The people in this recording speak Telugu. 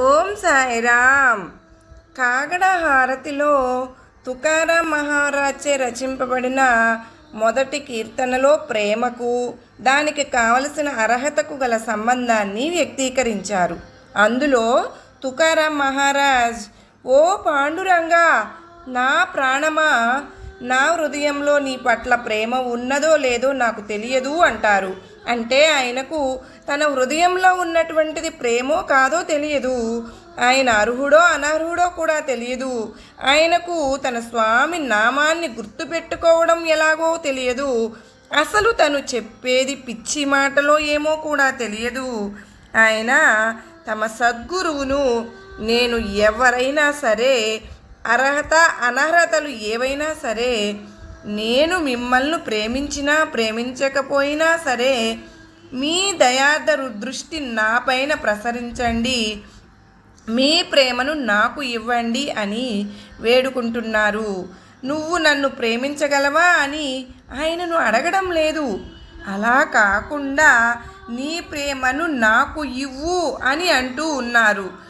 ఓం సాయిరామ్. కాగడ హారతిలో తుకారాం మహారాజే రచింపబడిన మొదటి కీర్తనలో ప్రేమకు దానికి కావలసిన అర్హతకు గల సంబంధాన్ని వ్యక్తీకరించారు. అందులో తుకారాం మహారాజ్ ఓ పాండురంగా నా ప్రాణమా నా హృదయంలో నీ పట్ల ప్రేమ ఉన్నదో లేదో నాకు తెలియదు అంటారు. అంటే ఆయనకు తన హృదయంలో ఉన్నటువంటిది ప్రేమో కాదో తెలియదు. ఆయన అర్హుడో అనర్హుడో కూడా తెలియదు. ఆయనకు తన స్వామి నామాన్ని గుర్తుపెట్టుకోవడం ఎలాగో తెలియదు. అసలు తను చెప్పేది పిచ్చి మాటలో ఏమో కూడా తెలియదు. ఆయన తమ సద్గురువును నేను ఎవరైనా సరే అర్హత అనర్హతలు ఏవైనా సరే నేను మిమ్మల్ని ప్రేమించినా ప్రేమించకపోయినా సరే మీ దయాదరు దృష్టి నాపైన ప్రసరించండి. మీ ప్రేమను నాకు ఇవ్వండి అని వేడుకుంటున్నారు. నువ్వు నన్ను ప్రేమించగలవా అని ఆయనను అడగడం లేదు. అలా కాకుండా నీ ప్రేమను నాకు ఇవ్వు అని అంటూ ఉన్నారు.